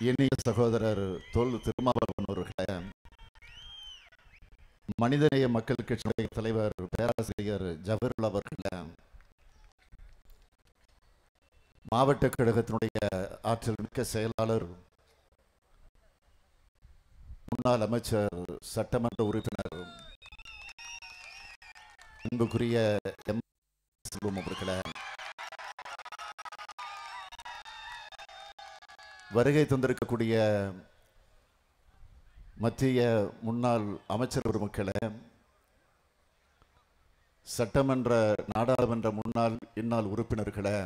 இனிய சகோதரர் தொல் திருமாவளவன் அவர்களே மனிதநேய மக்கள் கட்சியுடைய தலைவர் பேராசிரியர் ஜவஹர்லால் அவர்களே மாவட்ட கழகத்தினுடைய ஆற்றல் மிக்க செயலாளர் முன்னாள் அமைச்சர் சட்டமன்ற உறுப்பினர் அன்புக்குரிய எம். செல்வம் அவர்களே வருகை தந்திருக்கக்கூடிய மத்திய முன்னாள் அமைச்சர் பெருமக்களை சட்டமன்ற நாடாளுமன்ற முன்னாள் இந்நாள் உறுப்பினர்களை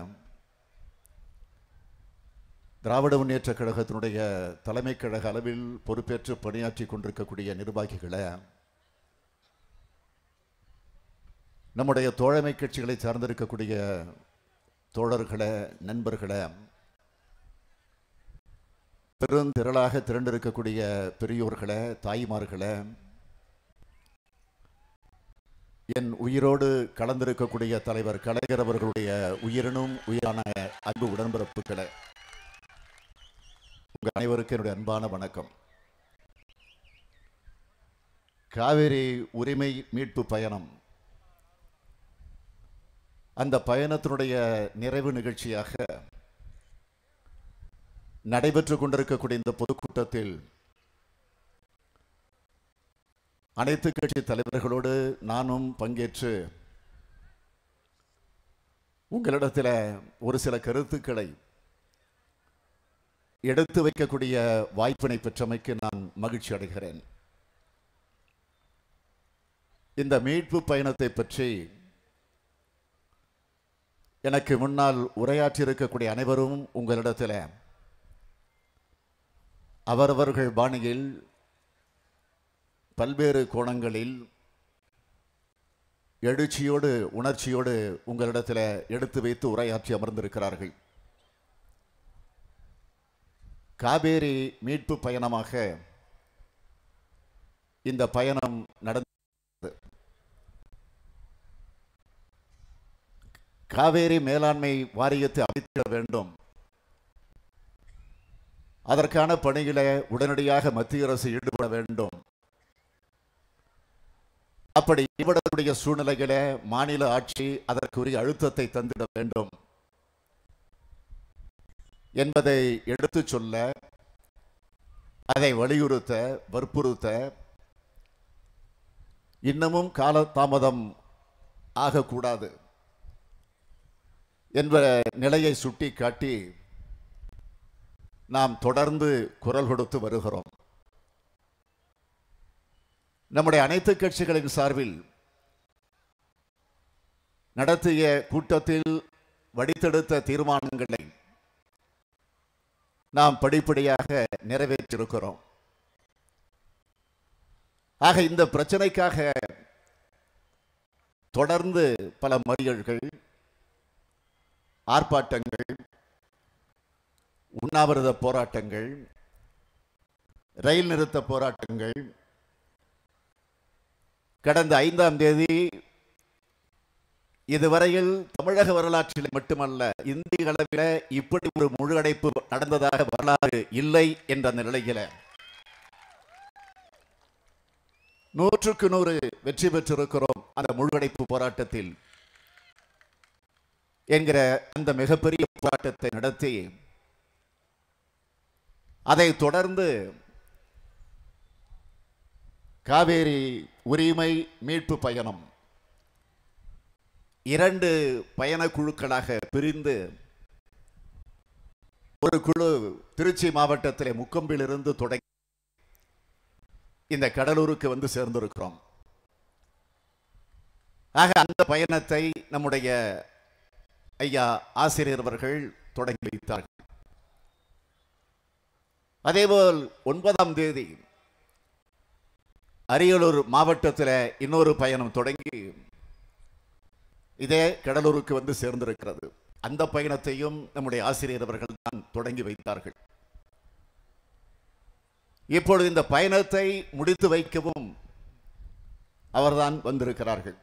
திராவிட முன்னேற்ற கழகத்தினுடைய தலைமை கழக அளவில் பொறுப்பேற்று பணியாற்றி கொண்டிருக்கக்கூடிய நிர்வாகிகளை நம்முடைய தோழமை கட்சிகளை சார்ந்திருக்கக்கூடிய தோழர்களை நண்பர்களை பெருந்திரளாக திரண்டிருக்கக்கூடிய பெரியோர்களை தாய்மார்களை என் உயிரோடு கலந்திருக்கக்கூடிய தலைவர் கலைஞர் அவர்களுடைய உயிரினும் உயிரான அன்பு உடன்பிறப்புகளை உங்கள் அனைவருக்கும் என்னுடைய அன்பான வணக்கம். காவிரி உரிமை மீட்பு பயணம். அந்த பயணத்தினுடைய நிறைவு நிகழ்ச்சியாக நடைபெற்று கொண்டிருக்கக்கூடிய இந்த பொதுக்கூட்டத்தில் அனைத்து கட்சி தலைவர்களோடு நானும் பங்கேற்று உங்களிடத்தில் ஒரு சில கருத்துக்களை எடுத்து வைக்கக்கூடிய வாய்ப்பினை பெற்றமைக்கு நான் மகிழ்ச்சி அடைகிறேன். இந்த மீட்பு பயணத்தை பற்றி எனக்கு முன்னால் உரையாற்றியிருக்கக்கூடிய அனைவரும் உங்களிடத்தில் அவரவர்கள் பாணியில் பல்வேறு கோணங்களில் எழுச்சியோடு உணர்ச்சியோடு உங்களிடத்தில் எடுத்து வைத்து உரையாற்றி அமர்ந்திருக்கிறார்கள். காவேரி மீட்பு பயணமாக இந்த பயணம் நடந்தது காவேரி மேலாண்மை வாரியத்தை அமைத்திட வேண்டும். அதற்கான பணிகளை உடனடியாக மத்திய அரசு ஈடுபட வேண்டும். அப்படி ஈடுபடக்கூடிய சூழ்நிலைகளை மாநில ஆட்சி அதற்குரிய அழுத்தத்தை தந்திட வேண்டும். என்பதை எடுத்துச் சொல்ல அதை வலியுறுத்த வற்புறுத்த இன்னமும் காலதாமதம் ஆகக்கூடாது என்ற நிலையை சுட்டி காட்டி நாம் தொடர்ந்து குரல் கொடுத்து வருகிறோம். நம்முடைய அனைத்து கட்சிகளின் சார்பில் நடத்திய கூட்டத்தில் வடித்தெடுத்த தீர்மானங்களை நாம் படிப்படியாக நிறைவேற்றிருக்கிறோம். ஆக இந்த பிரச்சனைக்காக தொடர்ந்து பல மறியல்கள் ஆர்ப்பாட்டங்கள் உண்ணாவிரத போராட்டங்கள் ரயில் நிறுத்த போராட்டங்கள். கடந்த ஐந்தாம் தேதி இதுவரையில் தமிழக வரலாற்றில் மட்டுமல்ல இந்திய அளவில் இப்படி ஒரு முழுஅடைப்பு நடந்ததாக வரலாறு இல்லை என்ற அந்த நிலையில நூற்றுக்கு நூறு வெற்றி பெற்றிருக்கிறோம் அந்த முழுஅடைப்பு போராட்டத்தில் என்கிற அந்த மிகப்பெரிய போராட்டத்தை நடத்தி அதை தொடர்ந்து காவேரி உரிமை மீட்பு பயணம் இரண்டு பயண குழுக்களாக பிரிந்து ஒரு குழு திருச்சி மாவட்டத்திலே முக்கம்பிலிருந்து தொடங்கி இந்த கடலூருக்கு வந்து சேர்ந்திருக்கிறோம். ஆக அந்த பயணத்தை நம்முடைய ஐயா ஆசிரியர் அவர்கள் தொடங்கி வைத்தார்கள். அதேபோல் ஒன்பதாம் தேதி அரியலூர் மாவட்டத்தில் இன்னொரு பயணம் தொடங்கி இதே கடலூருக்கு வந்து சேர்ந்திருக்கிறது. அந்த பயணத்தையும் நம்முடைய ஆசிரியர் அவர்கள் தான் தொடங்கி வைத்தார்கள். இப்பொழுது இந்த பயணத்தை முடித்து வைக்கவும் அவர்தான் வந்திருக்கிறார்கள்.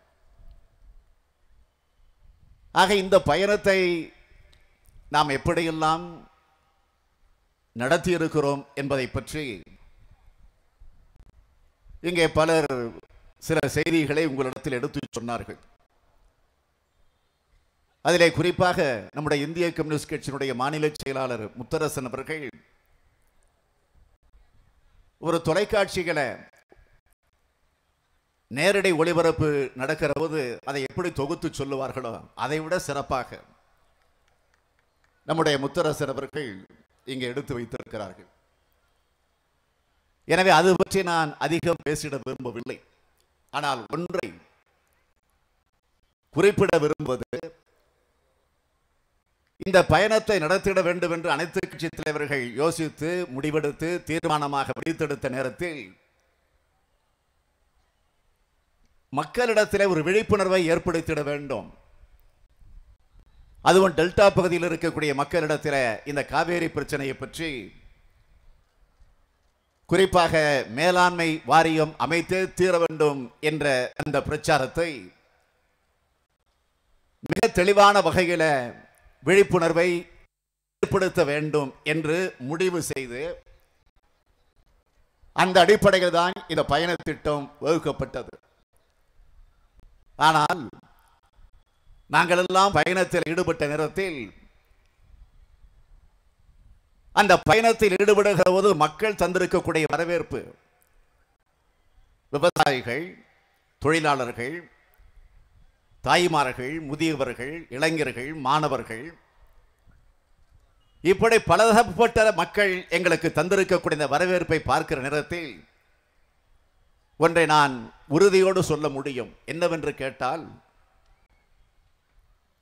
ஆக இந்த பயணத்தை நாம் எப்படியெல்லாம் நடத்தியிருக்கிறோம் என்பதை பற்றி இங்கே பலர் சில செய்திகளை உங்களிடத்தில் எடுத்து சொன்னார்கள். அதிலே குறிப்பாக நம்முடைய இந்திய கம்யூனிஸ்ட் கட்சியினுடைய மாநில செயலாளர் முத்தரசன் அவர்கள் ஒரு தொலைக்காட்சிகளை நேரடி ஒளிபரப்பு நடக்கிற போது அதை எப்படி தொகுத்து சொல்லுவார்களோ அதை விட சிறப்பாக நம்முடைய முத்தரசன் அவர்கள் இங்கே எடுத்து வைத்திருக்கிறார்கள். எனவே அது பற்றி நான் அதிகம் பேசிட விரும்பவில்லை. ஆனால் ஒன்றை குறிப்பிட விரும்புவது இந்த பயணத்தை நடத்திட வேண்டும் என்று அனைத்து கட்சி தலைவர்கள் யோசித்து முடிவெடுத்து தீர்மானமாக பிடித்தெடுத்த நேரத்தில் மக்களிடத்திலே ஒரு விழிப்புணர்வை ஏற்படுத்திட வேண்டும். அதுவும் டெல்டா பகுதியில் இருக்கக்கூடிய மக்களிடத்தில் இந்த காவேரி பிரச்சனையை பற்றி குறிப்பாக மேலாண்மை வாரியம் அமைத்து தீர வேண்டும் என்ற அந்த பிரச்சாரத்தை மிக தெளிவான வகையில் விழிப்புணர்வை ஏற்படுத்த வேண்டும் என்று முடிவு செய்து அந்த அடிப்படையில் தான் இந்த பயண திட்டம் வகுக்கப்பட்டது. ஆனால் நாங்கள் எல்லாம் பயணத்தில் ஈடுபட்ட நேரத்தில் அந்த பயணத்தில் ஈடுபடுகிற போது மக்கள் தந்திருக்கக்கூடிய வரவேற்பு விவசாயிகள் தொழிலாளர்கள் தாய்மார்கள் முதியவர்கள் இளைஞர்கள் மாணவர்கள் இப்படி பலதரப்பட்ட மக்கள் எங்களுக்கு தந்திருக்கக்கூடிய இந்த வரவேற்பை பார்க்கிற நேரத்தில் ஒன்றை நான் உறுதியோடு சொல்ல முடியும். என்னவென்று கேட்டால்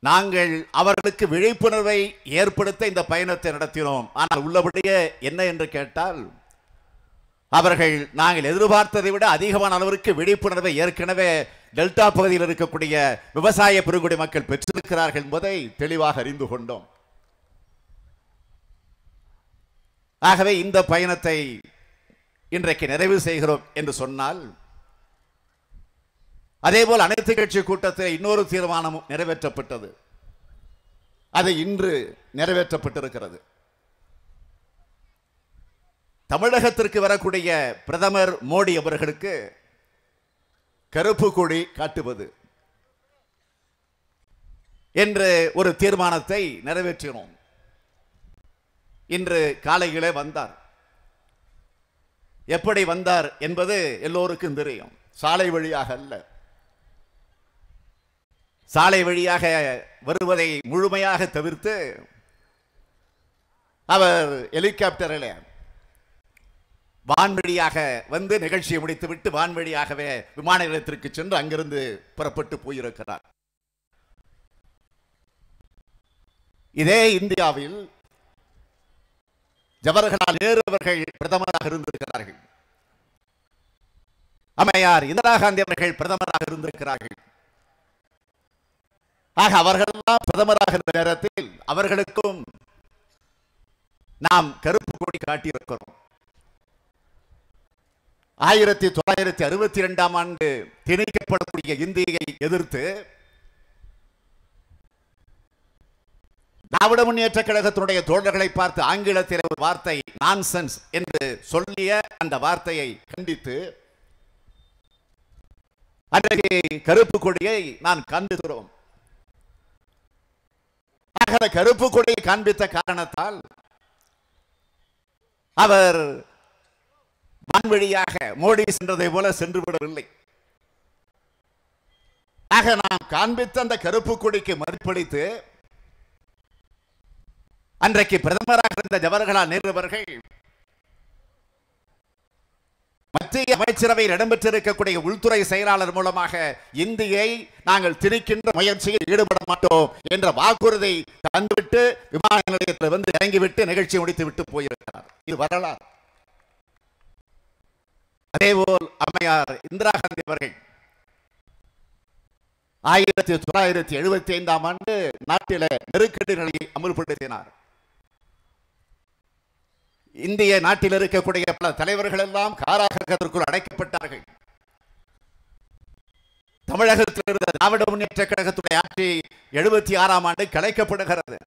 நாங்கள் அவர்களுக்கு விழிப்புணர்வை ஏற்படுத்த இந்த பயணத்தை நடத்தினோம். ஆனால் உள்ளபடியே என்ன என்று கேட்டால் அவர்கள் நாங்கள் எதிர்பார்த்ததை விட அதிகமான அளவிற்கு விழிப்புணர்வை ஏற்கனவே டெல்டா பகுதியில் இருக்கக்கூடிய விவசாய பெருங்குடி மக்கள் பெற்றிருக்கிறார்கள் என்பதை தெளிவாக அறிந்து கொண்டோம். ஆகவே இந்த பயணத்தை இன்றைக்கு நிறைவு செய்கிறோம் என்று சொன்னால் அதேபோல் அனைத்து கட்சி கூட்டத்தில் இன்னொரு தீர்மானமும் நிறைவேற்றப்பட்டது. அது இன்று நிறைவேற்றப்பட்டிருக்கிறது. தமிழகத்திற்கு வரக்கூடிய பிரதமர் மோடி அவர்களுக்கு கருப்பு கொடி காட்டுவது என்று ஒரு தீர்மானத்தை நிறைவேற்றினோம். இன்று காலையிலே வந்தார். எப்படி வந்தார் என்பது எல்லோருக்கும் தெரியும். சாலை வழியாக அல்ல. சாலை வழியாக வருவதை முழுமையாக தவிர்த்து அவர் ஹெலிகாப்டரில் வான்வழியாக வந்து நிகழ்ச்சியை முடித்துவிட்டு வான்வழியாகவே விமான நிலையத்திற்கு சென்று அங்கிருந்து புறப்பட்டு போயிருக்கிறார். இதே இந்தியாவில் ஜவஹர்லால் நேரு அவர்கள் பிரதமராக இருந்திருக்கிறார்கள். அம்மையார் இந்திரா காந்தி அவர்கள் பிரதமராக இருந்திருக்கிறார்கள். ஆக அவர்களெல்லாம் பிரதமராகிற நேரத்தில் அவர்களுக்கும் நாம் கருப்பு கொடி காட்டியிருக்கிறோம். ஆயிரத்தி தொள்ளாயிரத்தி அறுபத்தி இரண்டாம் ஆண்டு திணிக்கப்படக்கூடிய இந்தியை எதிர்த்து திராவிட முன்னேற்ற கழகத்தினுடைய தோழர்களை பார்த்து ஆங்கிலத்தில் ஒரு வார்த்தை நான்சென்ஸ் என்று சொல்லிய அந்த வார்த்தையை கண்டித்து அன்றைக்கு கருப்பு கொடியை நான் கண்டுகிறோம் ஆக கருப்பு கொடையை காண்பித்த காரணத்தால் அவர் வான்வழியாக மோடி சென்றதை போல சென்று விடவில்லை. ஆக நாம் காண்பித்த அந்த கருப்பு கொடிக்கு மறுப்பளித்து அன்றைக்கு பிரதமராக இருந்த ஜவஹர்லால் நேரு அவர்கள் மத்திய அமைச்சரவையில் இடம்பெற்றிருக்கக்கூடிய உள்துறை செயலாளர் மூலமாக இந்தியை நாங்கள் திணிக்கின்ற முயற்சியில் ஈடுபட மாட்டோம் என்ற வாக்குறுதி தந்துவிட்டு விமான நிலையத்தில் வந்து இறங்கிவிட்டு நிகழ்ச்சி முடித்து விட்டு போயிருக்கிறார். இது வரலாறு. அதேபோல் அம்மையார் இந்திரா காந்தி அவர்கள் ஆயிரத்தி தொள்ளாயிரத்தி எழுபத்தி ஐந்தாம் ஆண்டு நாட்டில நெருக்கடி நிலையை அமுல்படுத்தினார். இந்திய நாட்டில் இருக்கக்கூடிய பல தலைவர்கள் எல்லாம் காராகத்திற்குள் அடைக்கப்பட்டார்கள். தமிழகத்தில் இருந்த திராவிட முன்னேற்ற கழகத்துடைய ஆட்சி எழுபத்தி ஆறாம் ஆண்டு கலைக்கப்படுகிறது.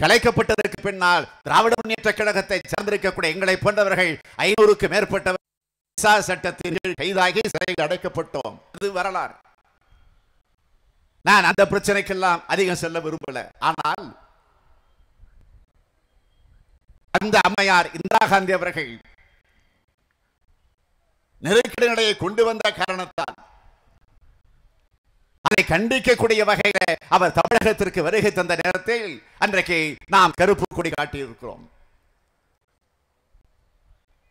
கலைக்கப்பட்டதற்கு பின்னால் திராவிட முன்னேற்ற கழகத்தை சார்ந்திருக்கக்கூடிய எங்களை போன்றவர்கள் ஐநூறுக்கு மேற்பட்டவர் விசா சட்டத்தின் கைதாகி சிறையில் அடைக்கப்பட்டோம். அது வரலாறு. நான் அந்த பிரச்சனைக்கெல்லாம் அதிகம் செல்ல விரும்பல. ஆனால் அந்த அம்மையார் இந்திரா காந்தி அவர்கள் நெருக்கடி நிலையை கொண்டு வந்த காரணத்தால் அதை கண்டிக்கக்கூடிய வகையில அவர் தமிழகத்திற்கு வருகை தந்த நேரத்தில் அன்றைக்கு நாம் கருப்பு கொடி காட்டியிருக்கிறோம்.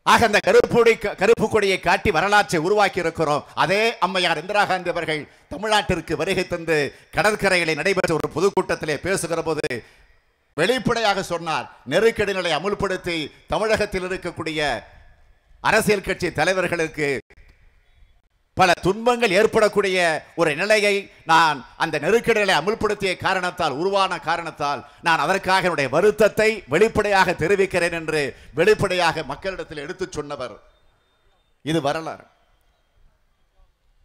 ஆக அந்த கருப்புடி கருப்பு கொடியை காட்டி வரலாற்றை உருவாக்கி இருக்கிறோம் அதே அம்மையார் இந்திரா காந்தி அவர்கள் தமிழ்நாட்டிற்கு வருகை தந்து கடற்கரைகளை நடைபெற்ற ஒரு பொதுக்கூட்டத்திலே பேசுகிற போது வெளிப்படையாக சொன்னார். நெருக்கடி நிலை அமுல்படுத்தி தமிழகத்தில் இருக்கக்கூடிய அரசியல் கட்சி தலைவர்களுக்கு பல துன்பங்கள் ஏற்படக்கூடிய ஒரு நிலையை நான் அந்த நெருக்கடிகளை அமுல்படுத்திய காரணத்தால் உருவான காரணத்தால் நான் அதற்காக என்னுடைய வருத்தத்தை வெளிப்படையாக தெரிவிக்கிறேன் என்று வெளிப்படையாக மக்களிடத்தில் எடுத்துச் சொன்னவர். இது வரலாறு.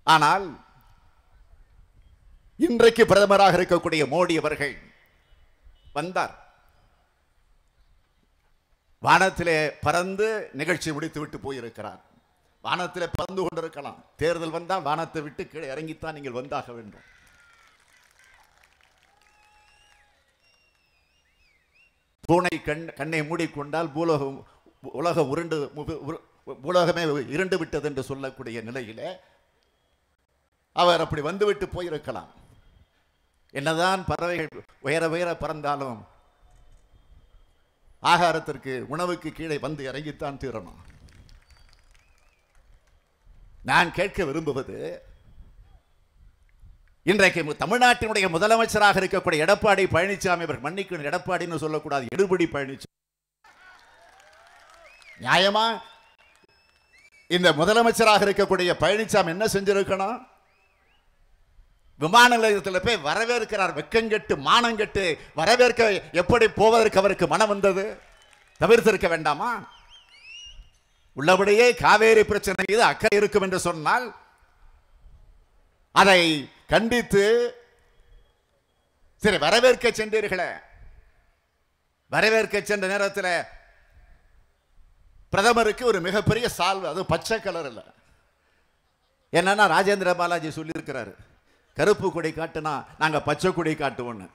ஆனால் இன்றைக்கு பிரதமராக இருக்கக்கூடிய மோடி அவர்கள் வந்தார். வானத்திலே பறந்து நிகழ்ச்சி முடித்து விட்டு போயிருக்கிறார். வானத்தில் பறந்து கொண்டிருக்கலாம். தேர்தல் வந்தால் வானத்தை விட்டு கீழே இறங்கித்தான் நீங்கள் வந்தாக வேண்டும். பூனை கண் கண்ணை மூடிக்கொண்டால் பூலோகம் உலகம் உருண்டு மு- உலகமே இருண்டு விட்டது என்று சொல்லக்கூடிய நிலையிலே அவர் அப்படி வந்துவிட்டு போயிருக்கலாம். என்னதான் பறவைகள் உயர உயர பறந்தாலும் ஆகாரத்திற்கு உணவுக்கு கீழே வந்து இறங்கித்தான் தீரணும். நான் கேட்க விரும்புவது இன்றைக்கு தமிழ்நாட்டினுடைய முதலமைச்சராக இருக்கக்கூடிய எடப்பாடி பழனிசாமி அவர் மன்னிக்கணும் எடப்பாடின்னு சொல்லக்கூடாது எடுபடி பழனிசாமி நியாயமா? இந்த முதலமைச்சராக இருக்கக்கூடிய பழனிசாமி என்ன செஞ்சிருக்கணும்? விமான நிலையத்தில் போய் வரவேற்கிறார். வெக்கங்கெட்டு மானங்கெட்டு வரவேற்க எப்படி போவதற்கு அவருக்கு மனம் வந்தது? தவிர்த்திருக்க வேண்டாமா? உள்ளபடியே காவேரி பிரச்சனை இது அக்கறை இருக்கும் என்று சொன்னால் அதை கண்டித்து சரி வரவேற்க சென்றீர்களே. வரவேற்க சென்ற நேரத்தில் பிரதமருக்கு ஒரு மிகப்பெரிய சால்வு அது பச்சை கலர் இல்லை என்னன்னா ராஜேந்திர பாலாஜி சொல்லியிருக்கிறாரு. கருப்பு கொடை காட்டுனா நாங்க பச்சை கொடை காட்டுவோன்னு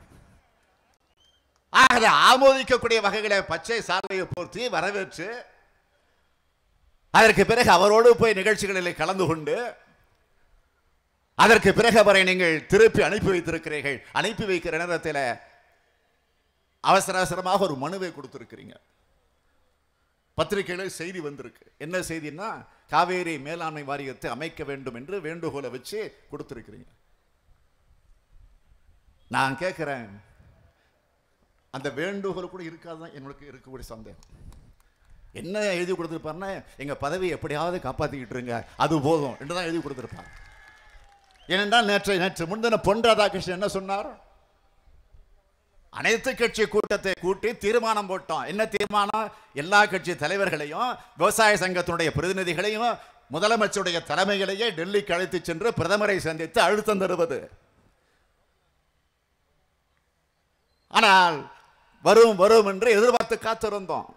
ஆக ஆமோதிக்கக்கூடிய வகைகளை பச்சை சாலையை போர்த்தி வரவேற்று அதற்கு பிறகு அவரோடு போய் நிகழ்ச்சிகளில் கலந்து கொண்டு அதற்கு பிறகு அவரை நீங்கள் திருப்பி அனுப்பி வைத்திருக்கிறீர்கள். அனுப்பி வைக்கிற நேரத்தில் அவசர அவசரமாக ஒரு மனுவை கொடுத்துருக்கிறீங்க. பத்திரிகையில் செய்தி வந்திருக்கு. என்ன செய்தின்னா காவேரி மேலாண்மை வாரியத்தை அமைக்க வேண்டும் என்று வேண்டுகோளை வச்சு கொடுத்துருக்கிறீங்க. நான் கேட்குறேன் அந்த வேண்டுகோள் கூட இருக்காதுதான் எங்களுக்கு இருக்கக்கூடிய சந்தேகம். என்ன எழுதி கொடுத்துருப்பாருன்னா எங்கள் பதவியை எப்படியாவது காப்பாற்றிக்கிட்டு இருங்க அது போதும் என்று தான் எழுதி கொடுத்துருப்பார். ஏனென்றால் நேற்று நேற்று முன்தின பொன் ராதாகிருஷ்ணன் என்ன சொன்னார்? அனைத்து கட்சி கூட்டத்தை கூட்டி தீர்மானம் போட்டோம். என்ன தீர்மானம்? எல்லா கட்சி தலைவர்களையும் விவசாய சங்கத்தினுடைய பிரதிநிதிகளையும் முதலமைச்சருடைய தலைமைகளையே டெல்லிக்கு அழைத்து சென்று பிரதமரை சந்தித்து அழுத்தம் தருவது. ஆனால் வரும் வரும் என்று எதிர்பார்த்து காத்திருந்தோம்.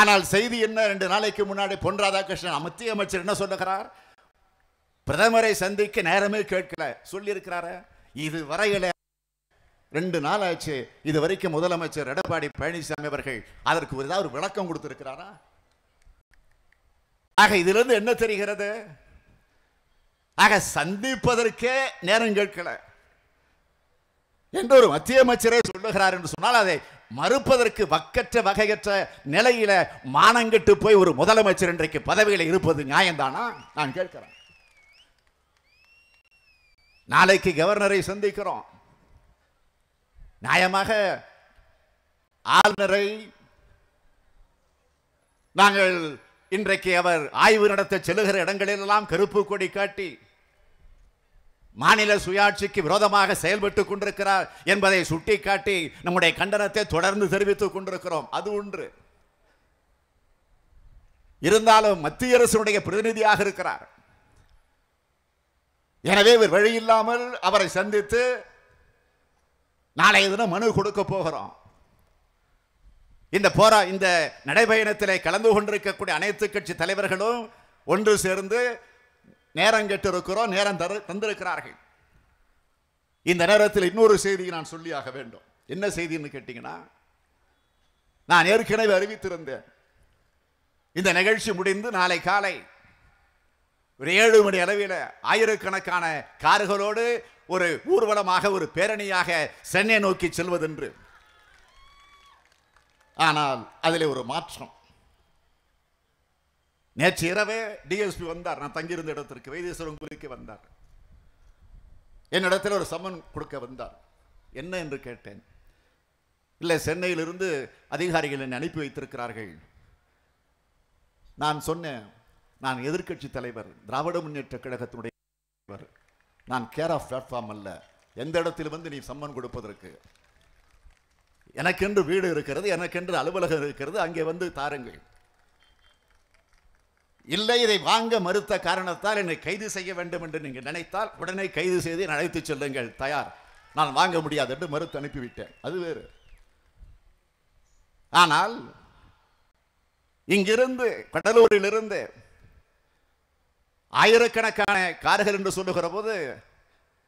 ஆனால் செய்தி என்ன? ரெண்டு நாளைக்கு முன்னாடி பொன் ராதாகிருஷ்ணன் மத்திய அமைச்சர் என்ன சொல்லுகிறார்? பிரதமரை சந்திக்க நேரமே கேட்கல. சொல்லியிருக்கிறாரு இது வரையில ரெண்டு நாள் ஆச்சு. இது வரைக்கும் முதலமைச்சர் எடப்பாடி பழனிசாமி அவர்கள் அதற்கு ஒரு ஏதாவது ஒரு விளக்கம் கொடுத்திருக்கிறாரா? ஆக இதிலிருந்து என்ன தெரிகிறது? ஆக சந்திப்பதற்கே நேரம் கேட்கல. என்று ஒரு மத்திய அமைச்சரே சொல்லுகிறார் என்று சொன்னால் அதை மறுப்பதற்கு வக்கற்ற வகையற்ற நிலையில மானங்கெட்டு போய் ஒரு முதலமைச்சர் இன்றைக்கு பதவியில் இருப்பது நியாயம்தானா? நான் கேட்கிறேன். நாளைக்கு கவர்னரை சந்திக்கிறோம். நியாயமாக ஆளுநரை நாங்கள் இன்றைக்கு அவர் ஆய்வு நடத்த செல்லுகிற இடங்களிலெல்லாம் கருப்பு கொடி காட்டி மாநில சுயாட்சிக்கு விரோதமாக செயல்பட்டு கொண்டிருக்கிறார் என்பதை சுட்டிக்காட்டி நம்முடைய கண்டனத்தை தொடர்ந்து தெரிவித்துக் கொண்டிருக்கிறோம். அது ஒன்று. இருந்தாலும் மத்திய அரசுடைய பிரதிநிதியாக இருக்கிறார். எனவே இவர் வழியில்லாமல் அவரை சந்தித்து நாளைய தினம் மனு கொடுக்க போகிறோம். இந்த போரா இந்த நடைபயணத்திலே கலந்து கொண்டிருக்கக்கூடிய அனைத்து கட்சி தலைவர்களும் ஒன்று சேர்ந்து நேரம் கெட்டிருக்கிறோம் நேரம் தரு தந்திருக்கிறார்கள். இந்த நேரத்தில் இன்னொரு செய்தியை நான் சொல்லியாக வேண்டும். என்ன செய்தின்னு கேட்டீங்கன்னா நான் ஏற்கனவே அறிவித்திருந்தேன். இந்த நிகழ்ச்சி முடிந்து நாளை காலை ஒரு ஏழு மணி அளவில் ஆயிரக்கணக்கான கார்களோடு ஒரு ஊர்வலமாக ஒரு பேரணியாக சென்னை நோக்கி செல்வதென்று. ஆனால் அதில் ஒரு மாற்றம். நேற்று இரவே டிஎஸ்பி வந்தார். நான் தங்கியிருந்த இடத்திற்கு வைத்தீஸ்வரன் குளிக்க வந்தார். என்னிடத்தில் ஒரு சம்மன் கொடுக்க வந்தார். என்ன என்று கேட்டேன். இல்லை சென்னையிலிருந்து அதிகாரிகள் என்னை அனுப்பி வைத்திருக்கிறார்கள். நான் சொன்னேன் நான் எதிர்க்கட்சி தலைவர் திராவிட முன்னேற்ற கழகத்தினுடைய தலைவர். நான் கேர் ஆஃப் பிளாட்ஃபார்ம் அல்ல. எந்த இடத்தில் வந்து நீ சம்மன் கொடுப்பதற்கு? எனக்கென்று வீடு இருக்கிறது எனக்கென்று அலுவலகம் இருக்கிறது அங்கே வந்து தாருங்கள். இல்லை இதை வாங்க மறுத்த காரணத்தால் என்னை கைது செய்ய வேண்டும் என்று நீங்கள் நினைத்தால் உடனே கைது செய்து என்னை அழைத்துச் செல்லுங்கள். தயார். நான் வாங்க முடியாது என்று மறுத்து அனுப்பிவிட்டேன். அது வேறு. ஆனால் இங்கிருந்து கடலூரிலிருந்து ஆயிரக்கணக்கான கார்கள் என்று சொல்லுகிற போது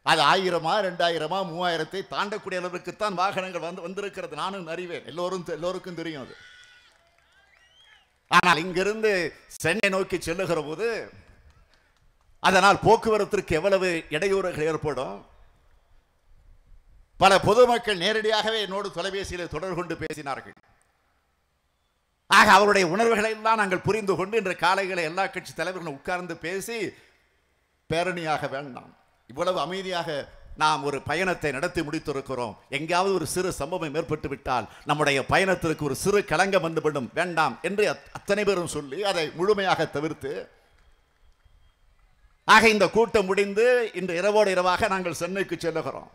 அது ஆயிரமா ரெண்டாயிரமா மூவாயிரத்தை தாண்டக்கூடிய அளவுக்குத்தான் வாகனங்கள் வந்து வந்திருக்கிறது. நானும் அறிவேன். எல்லோரும் எல்லோருக்கும் தெரியும் அது. ஆனால் இங்கிருந்து சென்னை நோக்கி செல்லுகிற போது அதனால் போக்குவரத்திற்கு எவ்வளவு இடையூறுகள் ஏற்படும்? பல பொதுமக்கள் நேரடியாகவே என்னோடு தொலைபேசியில் தொடர்பு கொண்டு பேசினார்கள். ஆக அவருடைய உணர்வுகளை எல்லாம் நாங்கள் புரிந்து கொண்டு இன்று காலைகளை எல்லா கட்சி தலைவர்களும் உட்கார்ந்து பேசி பேரணியாக வேண்டாம். இவ்வளவு அமைதியாக நாம் ஒரு பயணத்தை நடத்தி முடித்திருக்கிறோம். எங்கேயாவது ஒரு சிறு சம்பவம் ஏற்பட்டு விட்டால் நம்முடைய பயணத்திற்கு ஒரு சிறு களங்கம் வந்துவிடும் வேண்டாம் என்று அத்- அத்தனை பேரும் சொல்லி அதை முழுமையாக தவிர்த்து ஆக இந்த கூட்டம் முடிந்து இன்று இரவோடு இரவாக நாங்கள் சென்னைக்கு செல்லுகிறோம்.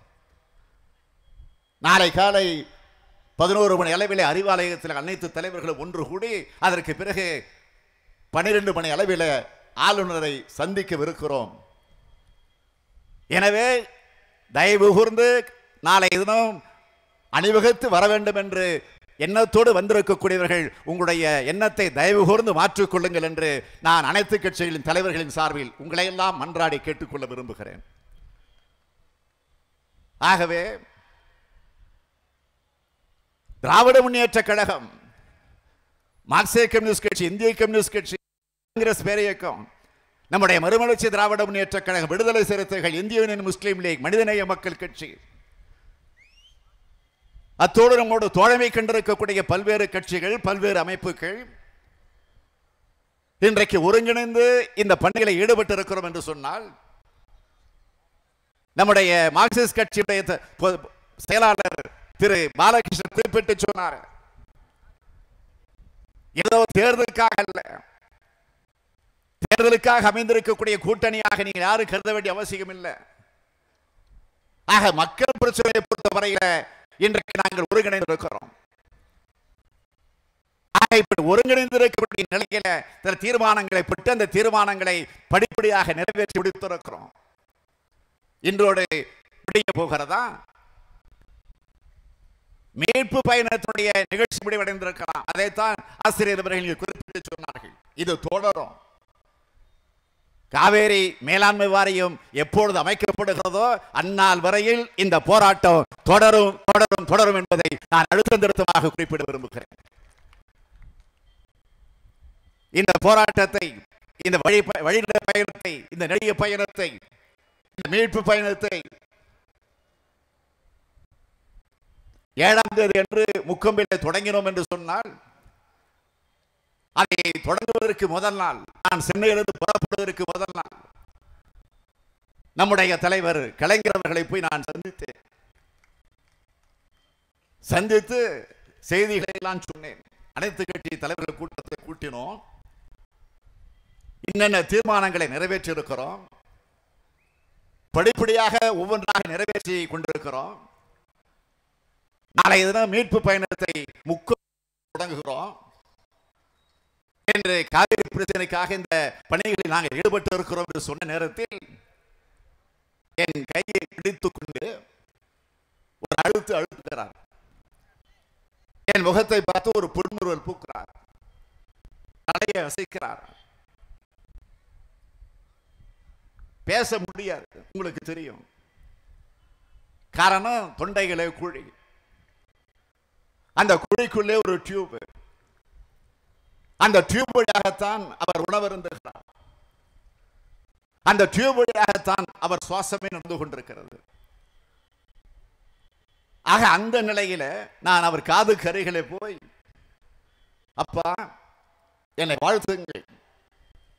நாளை காலை பதினோரு மணி அளவிலே அறிவாலயத்தில் அனைத்து தலைவர்களும் ஒன்று கூடி அதற்கு பிறகு பனிரெண்டு மணி அளவில் ஆளுநரை சந்திக்கவிருக்கிறோம். எனவே தயவு கூர்ந்து நாளை தினம் அணிவகுத்து வர வேண்டும் என்று எண்ணத்தோடு வந்திருக்கக்கூடியவர்கள் உங்களுடைய எண்ணத்தை தயவு கூர்ந்து மாற்றிக்கொள்ளுங்கள் என்று நான் அனைத்து கட்சிகளின் தலைவர்களின் சார்பில் உங்களை எல்லாம் மன்றாடி கேட்டுக்கொள்ள விரும்புகிறேன். ஆகவே திராவிட முன்னேற்ற கழகம் மார்க்சிய கம்யூனிஸ்ட் கட்சி இந்திய கம்யூனிஸ்ட் கட்சி காங்கிரஸ் பேரியக்கம் நம்முடைய மறுமலர்ச்சி திராவிட முன்னேற்ற கழக விடுதலை சிறுத்தைகள் இந்திய யூனியன் முஸ்லீம் லீக் மனிதநேய மக்கள் கட்சி. அத்தோடு நம்மோடு தோழமை கண்டிருக்கக்கூடிய பல்வேறு கட்சிகள் பல்வேறு அமைப்புகள். இன்றைக்கு ஒருங்கிணைந்து இந்த பணிகளை ஈடுபட்டு இருக்கிறோம் என்று சொன்னால் நம்முடைய மார்க்சிஸ்ட் கட்சியுடைய செயலாளர் திரு பாலகிருஷ்ணன் குறிப்பிட்டு சொன்னார் ஏதோ தேர்தலுக்காக அல்ல. தேர்தலுக்காக அமைந்திருக்கக்கூடிய கூட்டணியாக நீங்கள் யாரும் கருத வேண்டிய அவசியம் இல்லை. ஆக மக்கள் பிரச்சனையை பொறுத்தவரையில இன்றைக்கு நாங்கள் ஒருங்கிணைந்து இருக்கிறோம் ஆக இப்படி ஒருங்கிணைந்து இருக்கக்கூடிய நிலையில சில தீர்மானங்களை பெற்று அந்த தீர்மானங்களை படிப்படியாக நிறைவேற்றி முடித்திருக்கிறோம். இன்றோடு முடிய போகிறதா? மீட்பு பயணத்துடைய நிகழ்ச்சி முடிவடைந்திருக்கலாம். அதைத்தான் ஆசிரியர் அவர்கள் குறிப்பிட்டு சொன்னார்கள். இது தொடரும். காவேரி மேலாண்மை வாரியம் எப்பொழுது அமைக்கப்படுகிறதோ அந்நாள் வரையில் இந்த போராட்டம் தொடரும் தொடரும் தொடரும் என்பதை நான் அழுத்தம் திருத்தமாக குறிப்பிட விரும்புகிறேன். இந்த போராட்டத்தை இந்த வழி வழிநடை பயணத்தை இந்த நெடிய பயணத்தை இந்த மீட்பு பயணத்தை ஏழாம் தேதி என்று முக்கம்பிலே தொடங்கினோம் என்று சொன்னால் அதை தொடங்குவதற்கு முதல் நாள். நான் சென்னையிலிருந்து புறப்படுவதற்கு முதல் நாள். நம்முடைய தலைவர் கலைஞர் அவர்களை போய் நான் சந்தித்தேன். சந்தித்து செய்திகளை எல்லாம் சொன்னேன். அனைத்து கட்சி தலைவர்கள் கூட்டத்தை கூட்டினோம். என்னென்ன தீர்மானங்களை நிறைவேற்றி இருக்கிறோம் படிப்படியாக ஒவ்வொன்றாக நிறைவேற்றி கொண்டிருக்கிறோம். நாளைய தினம் மீட்பு பயணத்தை முக்க தொடங்குகிறோம். என்று காவிரி பிரச்சனைக்காக இந்த பணிகளில் நாங்கள் ஈடுபட்டு இருக்கிறோம் என்று சொன்ன நேரத்தில் என் கையை பிடித்துக் கொண்டு ஒரு அழுத்து அழுத்துகிறார் என் முகத்தை பார்த்து ஒரு புன்முறுவல் பூக்கிறார். தலையை அசைக்கிறார். பேச முடியாது உங்களுக்கு தெரியும். காரணம் தொண்டைகளே குழி. அந்த குழிக்குள்ளே ஒரு டியூப் அந்த டியூப் வழியாகத்தான் அவர் உணவருந்துகிறார். அந்த டியூப் வழியாகத்தான் அவர் சுவாசமே நடந்து கொண்டிருக்கிறது. ஆக அந்த நிலையில நான் அவர் காது கருகளை போய் அப்பா என்னை வாழ்த்துங்கள்.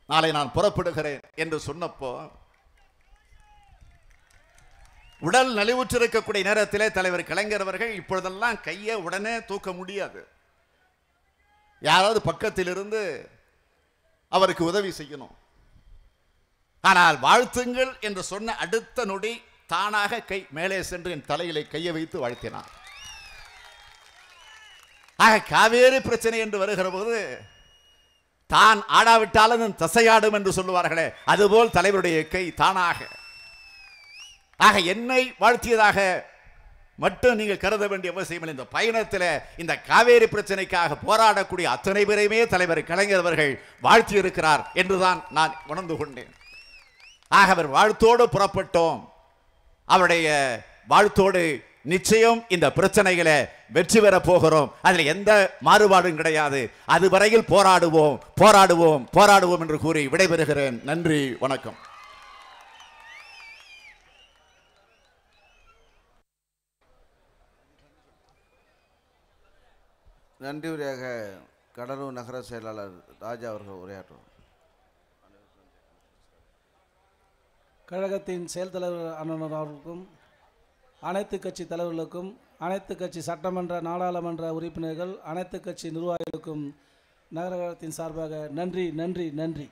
நாளை நான் புறப்படுகிறேன் என்று சொன்னப்போ உடல் நலிவுற்றிருக்கக்கூடிய நேரத்திலே தலைவர் கலைஞர் அவர்கள் இப்பொழுதெல்லாம் கையை உடனே தூக்க முடியாது. யாராவது பக்கத்திலிருந்து அவருக்கு உதவி செய்யணும். ஆனால் வாழ்த்துங்கள் என்று சொன்ன அடுத்த நொடி தானாக கை மேலே சென்று என் தலையிலே கையை வைத்து வாழ்த்தினார். ஆக காவேரி பிரச்சனை என்று வருகிற போது தான் ஆடாவிட்டாலும் தசையாடும் என்று சொல்லுவார்களே அதுபோல் தலைவருடைய கை தானாக. ஆக என்னை வாழ்த்தியதாக மட்டும் நீங்கள் கருத வேண்டிய அவசியம் இந்த பயணத்தில் இந்த காவேரி பிரச்சனைக்காக போராடக்கூடிய அத்தனை பேரையுமே தலைவர் கலைஞர் அவர்கள் வாழ்த்தியிருக்கிறார் என்றுதான் நான் உணர்ந்து கொண்டேன். ஆக அவர் வாழ்த்தோடு புறப்பட்டோம். அவருடைய வாழ்த்தோடு நிச்சயம் இந்த பிரச்சனைகளை வெற்றி பெற போகிறோம். அதில் எந்த மாறுபாடும் கிடையாது. அதுவரையில் போராடுவோம் போராடுவோம் போராடுவோம் என்று கூறி விடைபெறுகிறேன். நன்றி வணக்கம். நன்றி உரையாக கடலூர் நகர செயலாளர் ராஜா அவர்கள் உரையாற்றுவார். கழகத்தின் செயல் தலைவர் அண்ணன் அவர்களுக்கும் அனைத்து கட்சி தலைவர்களுக்கும் அனைத்து கட்சி சட்டமன்ற நாடாளுமன்ற உறுப்பினர்கள் அனைத்து கட்சி நிர்வாகிகளுக்கும் நகரத்தின் சார்பாக நன்றி நன்றி நன்றி.